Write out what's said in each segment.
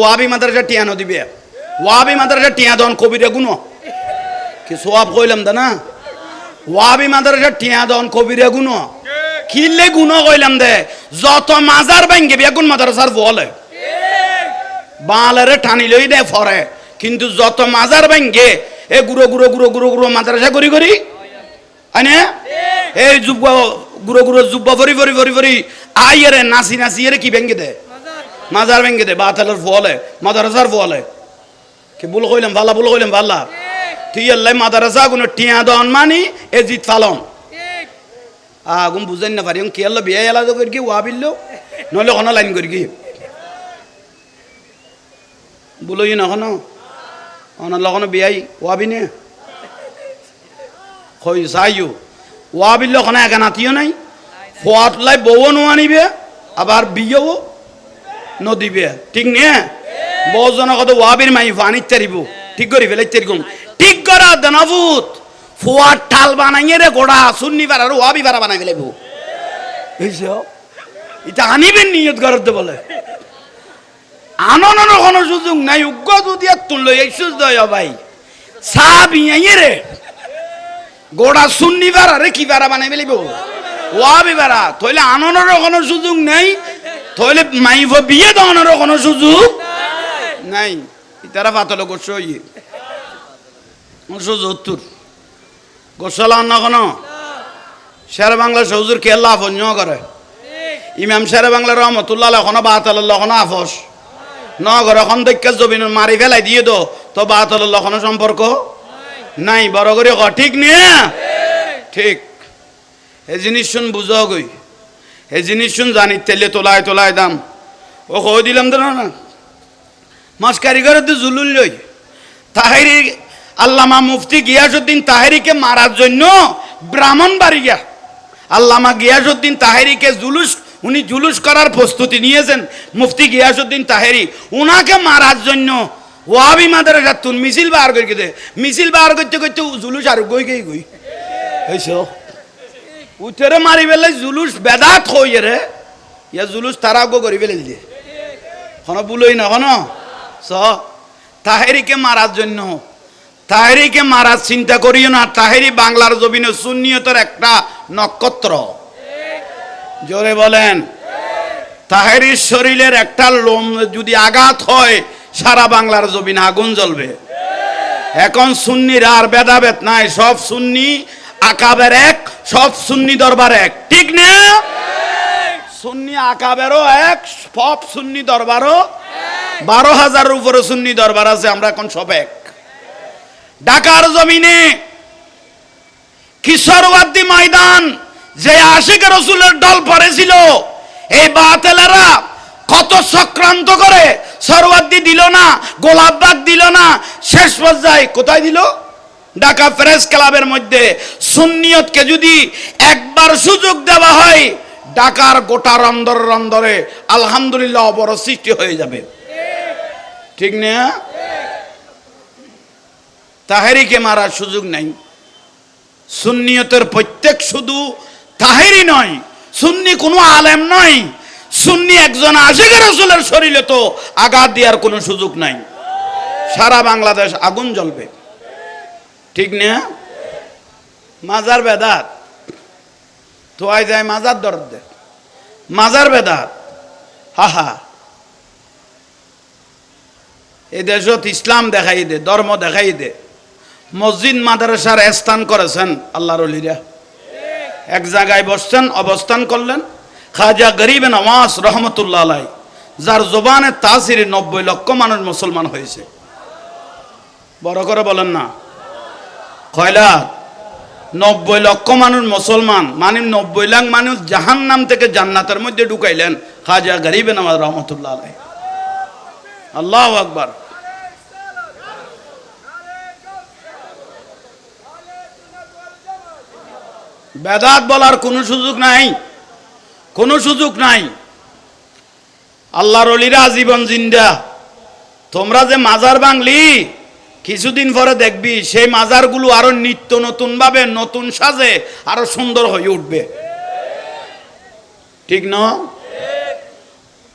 ওয়াবি মাদ্রাসা টিয়ানো দিবে। ওয়াবি মাদ্রাসা টিয়া দন কবিরে গুনো। কি সোয়াব কইলাম দা না? ওয়াবি মাদ্রাসা টিয়া দন কবিরে গুনো। কিলে গুনো কইলাম দে, যত মাজার ভাঙ্গে বেগুন মাদ্রাসার বলে। বালেরে টানি লই দে ফরে। কিন্তু যত মাজার ভাঙ্গে, এ গুরো গুরো গুরো গুরো গুরো মাদ্রাসা করি করি। আনে এই যুব, গুরো গুরো যুব ভরি ভরি ভরি ভরি, আইয়েরে নাচি নাচি এরে কি ভেঙ্গে দে? মাজার ভেঙ্গে দে, বাতালের ফলে মাদ্রাসার ফলে কি ভুল কইলাম ভাল্লা ভুল কইলাম ভাল্লা তুই আল্লাহ মাদ্রাসা কোনো টিয়া দন মানি, এ জিত ফালন আগুন বুঝেন না পারি কি আল্লাহ বিয়ে এলা করি কি ওয়া বিল্লো? নইলে কোনো লাইন করি কি? বলোই না কোনো অনার লগনো বিয়াই ওয়াবি নে কই চাইও ওয়াবিল্লো কোনো একা নাতিও নাই? ফোয়াত লাই বউ নোয়ানিবে আবার বিয়েও নদিবে ঠিক নে বহুজন কত ওয়াবির মাই ফানিত তারিব ঠিক করি ফেলাই তারিকম ঠিক করা দানাভূত ফোয়ার ঠাল বানাইয়ে রে গোড়া সুন্নি পার আর ওয়াবি পারা বানাই ফেলাইব বুঝছ? এটা আনিবেন নিয়ত করতে বলে। আনন্দ কোনো সুযোগ নাই উগ্র যদি আর তুললো, এই সুযোগ ভাই। চা বিয়াইয়ে রে। গোড়া সুন্নি পারা রে কি পারা বানাই ফেলিব ওয়াবি পারা তইলে আনন্দের কোনো সুযোগ নেই তইলে মাইফ বিয়ে দেওয়ানোর কোনো সুযোগ? নাই। ইতারা পাতলে গোস ইয়ে সুযোগ তোর গোসল অন্য কোনো? শের বাংলা সৌজুর কেল্লা আফস ন করে? ইমাম শের বাংলা রহমতুল্লাহ এখনও বাতাল এখনও আফস ন করে এখন দৈক্য জবিন মারি ফেলাই দিয়ে দো, তো বাতাল এখনও সম্পর্ক? নাই। বড় করে ক ঠিক নে? ঠিক। এই জিনিস শুন বুঝো গই। এই জিনিস শুন জানি, তেলে তোলায় তোলায় দাম। ও কই দিলাম তো না মাছ কারিগরের তো জুলুল লই। তাহেরি আল্লামা মুফতি গিয়াসুদ্দিন তাহেরিকে মারার জন্য ব্রাহ্মণ বাড়ি গিয়া। আল্লামা গিয়াসুদ্দিন তাহেরিকে জুলুস, উনি জুলুস করার প্রস্তুতি নিয়েছেন। মুফতি গিয়াসুদ্দিন তাহেরি উনাকে মারার জন্য ওয়াবি মাদারে যাতুন মিছিল বার দে। মিছিল বার করতে করতে জুলুস আর গই গই গই। হইছ উঠেরে মারি বেলে জুলুস বেদাত হই রে। ইয়া জুলুস তারা গো করি দিয়ে কোনো বুলই না কোনো স তাহেরিকে মারার জন্য। তাহেরিকে মারার চিন্তা করিও না। তাহেরি বাংলার জমিনে সুন্নিয়তের একটা নক্ষত্র। জোরে বলেন। তাহেরির শরীরের একটা লোম যদি আঘাত হয়, সারা বাংলার জমিনে আগুন জ্বলবে। এখন সুন্নির আর ভেদাভেদ নাই। সব সুন্নি আকাবের এক, সব সুন্নি দরবার এক। ঠিক না? সুন্নি আকাবেরও এক, সব সুন্নি দরবারও বারো হাজারের উপরে সুন্নি দরবার আছে, আমরা এখন সব এক। ঢাকার জমিনে কিশোরবাদী ময়দান, যে আশিক রসুলের দল পড়েছিল, এই বাতেলেরা কত সক্রান্ত করে সরওয়ার্দি দিল না গোলাপবাগ দিল না, শেষ পর্যায়ে কোথায় দিল? ঢাকা প্রেস ক্লাবের মধ্যে সুন্নিয়তকে যদি একবার সুযোগ দেওয়া হয়, ঢাকার গোটা রন্দর রন্দরে আলহামদুলিল্লাহ অবর সৃষ্টি হয়ে যাবে। ঠিক না? তাহেরিকে মারার সুযোগ নাই। সুন্নিয়তের প্রত্যেক শুধু তাহেরি নয়, সুন্নি কোনো আলেম নয়, সুন্নি একজন আশিকের রসুলের শরীরে তো আঘাত দেওয়ার কোনো সুযোগ নাই। সারা বাংলাদেশ আগুন জ্বলবে। ঠিক না? মাজার বেদাত। তোয়াই যায় মাজার দরদ মাজার বেদাত। হা হা এই দেশত ইসলাম দেখাই দে, ধর্ম দেখাই দে। মসজিদ মাদ্রাসার স্থান করেছেন আল্লাহর অলিরা। এক জায়গায় বসছেন, অবস্থান করলেন। খাজা গরিব নওয়াজ রহমতুল্লাহ আলাই, যার জবানে তাসির নব্বই লক্ষ মানুষ মুসলমান হয়েছে। বড় করে বলেন না। কয়লা নব্বই লক্ষ মানুষ মুসলমান। মানে নব্বই লাখ মানুষ জাহান নাম থেকে জান্নাতের মধ্যে ঢুকাইলেন খাজা গরিব নওয়াজ রহমতুল্লাহ আল্লাহ আকবার। বেদাত বলার কোনো সুযোগ নাই। কোনো সুযোগ নাই। আল্লাহর অলিরা জীবন জিন্দা। তোমরা যে মাজার বাংলি কিছুদিন পরে দেখবি সেই মাজারগুলো আরও নিত্য নতুন ভাবে নতুন সাজে আরও সুন্দর হয়ে উঠবে। ঠিক না?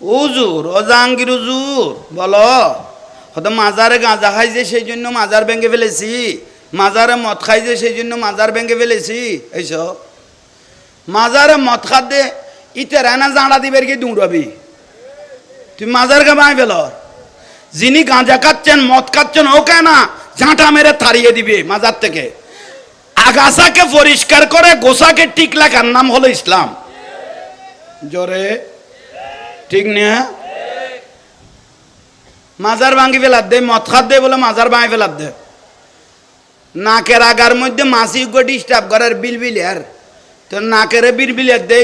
উজুর ও উজুর বলো। হয়তো মাজারে গাঁজা খাইছে সেই জন্য মাজার ভেঙে ফেলেছি। মাজারে মদ খাইছে সেই জন্য মাজার ভেঙে ফেলেছি। এইসব মাজারে মদ খাদ্যে ইতে রানা জাঁড়া দিবের কি দৌড়াবি। তুই মাজারকে বাঁই ফেল? যিনি গাঁজা খাচ্ছেন, মদ খাচ্ছেন ওকে না ঝাঁটা মেরে তাড়িয়ে দিবে মাজার থেকে। আগাছাকে পরিষ্কার করে, গোসাকে টিক লাগার নাম হলো ইসলাম। জোরে, ঠিক না মাজার ভাঙি ফেলার দে, মদ খাত দে বলে মাজার ভাঙি ফেলার দে। নাকের আগার মধ্যে মাসি গো ডিস্টার্ব করার বিল বিল আর তো নাকের বিল বিলের দে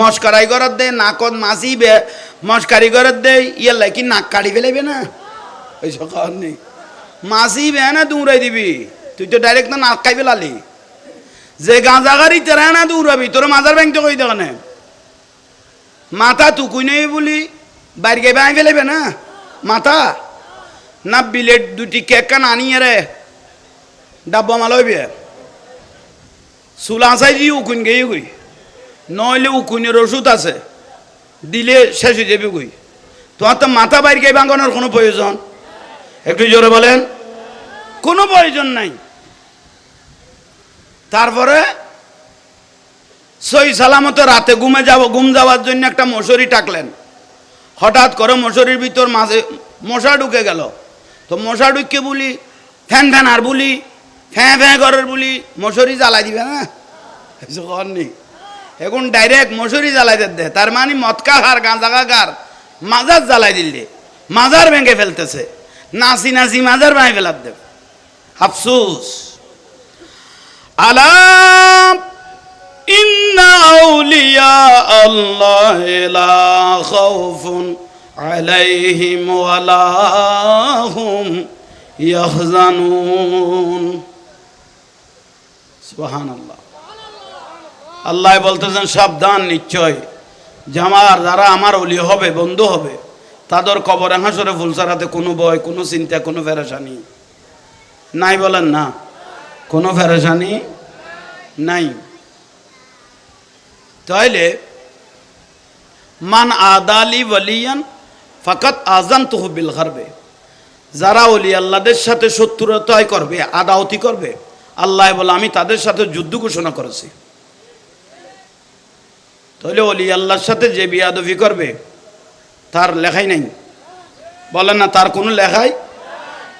মস্কারাই করার দে, নাকত মাসি বে, মস্কারি করার দে ইয়ে কি নাক কাটি ফেলাইবে না। ওই সকাল নেই মাসি বে না দৌড়াই দিবি। তুই তো ডাইরেক্ট না নাক খাই ফেলালি যে গাঁজা গাড়ি তেরা না দৌড়াবি, তোর মাজার ব্যাংক তো কই দেখানে মাথা তুকুই নেই বলি, বাইর গে বাই ফেলেবে না? মাথা? না বিলেট দুটি কেক কান আনিয়ে রে ডাব্বা মাল হইবে। চুলা চাই দি উকুন গেই গই নইলে উকুনের ওষুধ আছে। দিলে শেষ হয়ে যাবে গই তোমার তো মাথা বাইর গে ভাঙানোর কোনো প্রয়োজন। একটু জোরে বলেন। কোনো প্রয়োজন নাই। তারপরে সই সালামত রাতে ঘুমে যাব, ঘুম যাওয়ার জন্য একটা মশুরি টাকলেন। হঠাৎ করে মশুরির ভিতর মাঝে মশা ঢুকে গেল। তো মশা ঢুকে বলি, ফ্যান ফ্যান আর বলি, ফ্যাঁ ফ্যাঁ করার বলি, মশুরি জ্বালাই দিবে নেই। এখন ডাইরেক্ট মশুরি জ্বালাই দে তার মানে মৎকা খার গাঁজা খার মাজার জ্বালাই দিলে। মাজার ভেঙে ফেলতেছে। নাসি নাসি মাজার বাই ফেলার দেব আফসুস। আলাপ ইন্না আউলিয়া আল্লাহ লা খাউফুন আলাইহিম ওয়ালা হুম ইয়াহজানুন। সুবহানাল্লাহ। আল্লাহ বলতেছেন, সাবধান, নিশ্চয়। জামার, যারা আমার অলি হবে, বন্ধু হবে তাদের কবরে, হাসরে ফুলসারাতে কোনো ভয়, কোনো চিন্তা, কোনো ফেরেশানি নাই বলেন না? কোনো ফেরেশানি নাই। তাইলে, মান আদালি ওয়ালিয়ান ফাকাত আজান তহবিল হারবে যারা অলি আল্লাহদের সাথে শত্রুতায় করবে, আদাওতি করবে, আল্লাহ বলে, আমি তাদের সাথে যুদ্ধ ঘোষণা করেছি। তাহলে অলি আল্লাহর সাথে যে বিয়াদফি করবে তার লেখাই নাই। বলেন না, তার কোনো লেখাই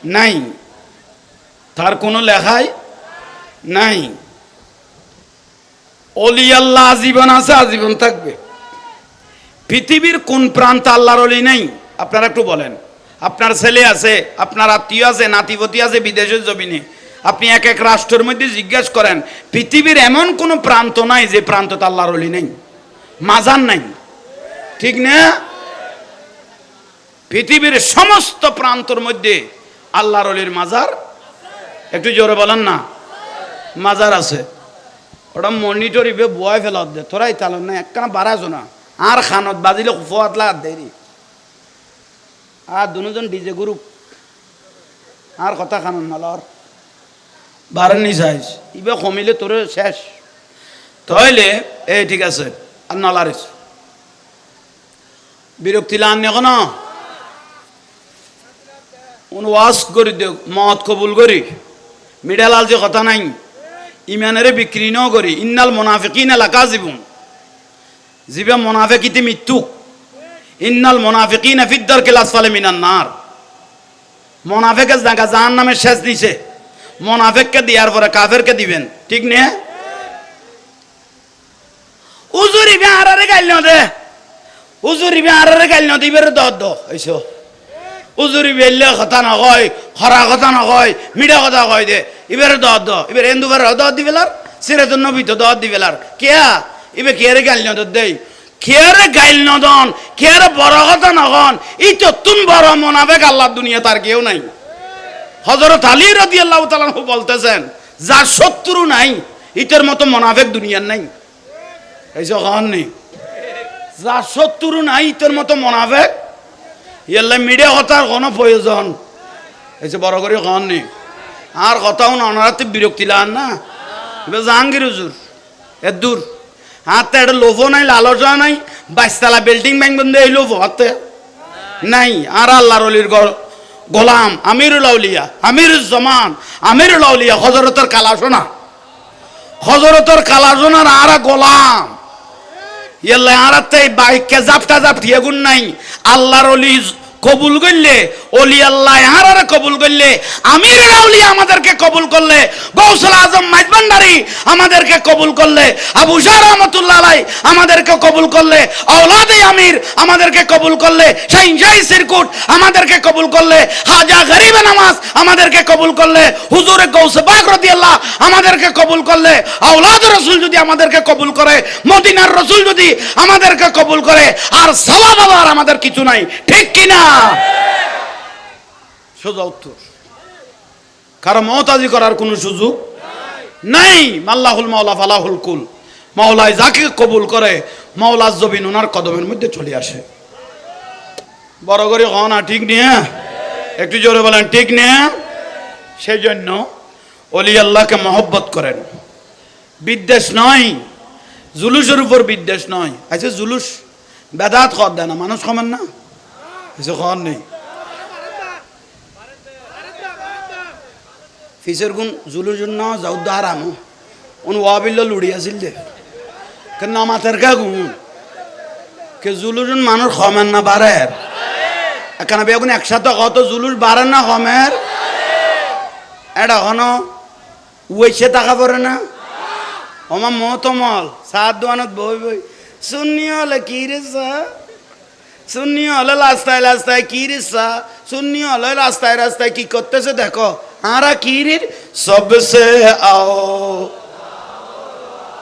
নাই। তার কোনো লেখাই নাই। অলি আল্লাহ আজীবন আছে, আজীবন থাকবে। পৃথিবীর কোন প্রান্ত আল্লাহর অলি নেই? আপনারা একটু বলেন। আপনার ছেলে আছে, আপনার আত্মীয় আছে, নাতিপতি আছে বিদেশের জমিনে। আপনি এক এক রাষ্ট্রের মধ্যে জিজ্ঞেস করেন, পৃথিবীর এমন কোনো প্রান্ত নাই যে প্রান্ততে আল্লাহর অলি নেই? মাজার নাই। ঠিক না? পৃথিবীর সমস্ত প্রান্তর মধ্যে আল্লাহর অলির মাজার। একটু জোরে বলেন না। মাজার আছে। ওটা মনিটর ইবে বয় ফেলত দে। তোরাই তাল না, একখানা বাড়াছো না। আর খানত বাজিলে ফুয়াত লাগ দেরি আর দুজন ডিজে গ্রুপ আর কথা খানন মালর নি চাইছ ইবে কমিলে তোর শেষ। তাইলে, এই ঠিক আছে, আর নলারিস। বিরক্তি লান এখন? ওয়াশ করি মত কবুল করি। মিডালাল যে কথা নাই, ইমানেরে বিক্রি ন করি। ইন্নাল মোনাফিকিন এলাকা জীবন জিবে মোনাফেকিতে মৃত্যু ইন্নাল মোনাফিকিন ফিদ্দার ক্লাস ফালে মিনান নার। মোনাফেকের জায়গা জাহান নামে শেষ দিছে। মোনাফেককে দেওয়ার পরে কাফেরকে দিবেন। ঠিক নে? উজুরি বে আরারে গাইল দে। উজুরি বে আরারে গাইল দিবের দ দ এইসো উজুরি বেললে কথা নকয় খরা কথা নকয় মিঠা কথা কয় দে। এবারে দত দ এবার এন্দুবার দত দিবেলার সিরে তো নবী তো দত দিবেলার কেয়া? এবে কেয়ারে গাইল নদর দেই। কেয়ারে গাইল নদন কেয়ারে বড় কথা নকন ই তো তুম বড় মনাবেক আল্লাহ দুনিয়া তার কেউ নাই। হজরত আলী রদি আল্লাহ তালাহু বলতেছেন, যার শত্রু নাই, ইতের মতো মনাফেক দুনিয়ার নাই। এই যখন নেই যার শত্রু নাই, ইতের মতো মনাফেক ইয়াল্লা মিডিয়া কথার কোনো প্রয়োজন এসে বড় করে কন নেই আর কথাও না ওনারাতে বিরক্তি লান না। এবার জাহাঙ্গীর হুজুর এর দূর হাতে একটা লোভও নাই লালসা নাই বাইশতলা বিল্ডিং ব্যাংক বন্ধু এই লোভ হাতে। নাই আর আল্লাহর অলির গ- গোলাম আমিরুল আউলিয়া আমিরুল জমান আমিরুল আউলিয়া হজরতের কালাসোনা হজরতের কালাসোনার আর গোলাম। ইয়াল্লা আড়াতে বাইককে জাপটা জাপটি এগুন নাই। আল্লাহর অলি কবুল করলে অলি আল্লাহ আর কবুল করলে আমির আউলি আমাদেরকে কবুল করলে, গৌসল আজম মাইজবান্ডারি আমাদেরকে কবুল করলে, আবু শাহ রহমতুল্লাহ আলাই আমাদেরকে কবুল করলে আওলাদে আমির আমাদেরকে কবুল করলে শাহিন শাহী সিরকুট আমাদেরকে কবুল করলে, হাজা গরিবে নামাজ আমাদেরকে কবুল করলে, হুজুরে গৌসে পাক রাদিয়াল্লাহ আমাদেরকে কবুল করলে আওলাদ রসুল যদি আমাদেরকে কবুল করে, মদিনার রসুল যদি আমাদেরকে কবুল করে, আর সালা বাবার আমাদের কিছু নাই, ঠিক কিনা? সোজা উত্তর। কারও মহতাজি করার কোনো সুযোগ নাই? মাল্লাহুল মাওলা ফালাহুল কুল। মাওলায় যাকে কবুল করে মাওলা জবিন ওনার কদমের মধ্যে চলে আসে। বড় করে হন না ঠিক নিয়ে? একটু জোরে বলেন, ঠিক নিয়ে? সেই জন্য অলি আল্লাহকে মহব্বত করেন। বিদ্বেষ নয়, জুলুসের উপর বিদ্বেষ নয়। আচ্ছা জুলুস বেদাত খর দেয় না, মানুষ কমেন না? কিছু খর নেই ফিসের গুণ জুলুর জন্য যাউদ্দ আরাম উন ওয়াবিল্ল লুড়ি আছিল দে কে নামাতের কা গুণ কে জুলুর মানুষ খমেন না বাড়ের এখানে বেগুন একসাথে কত জুলুস বাড়েন না খমের এটা হন ওইসে টাকা পড়ে না আমার মতমল সাত দোয়ানত বই বই শূন্য হলে কি রে সা শূন্য হলে রাস্তায় রাস্তায় কি রিসা শূন্য হলে রাস্তায় রাস্তায় কি করতেছে দেখো আরা কিরির সবসে আও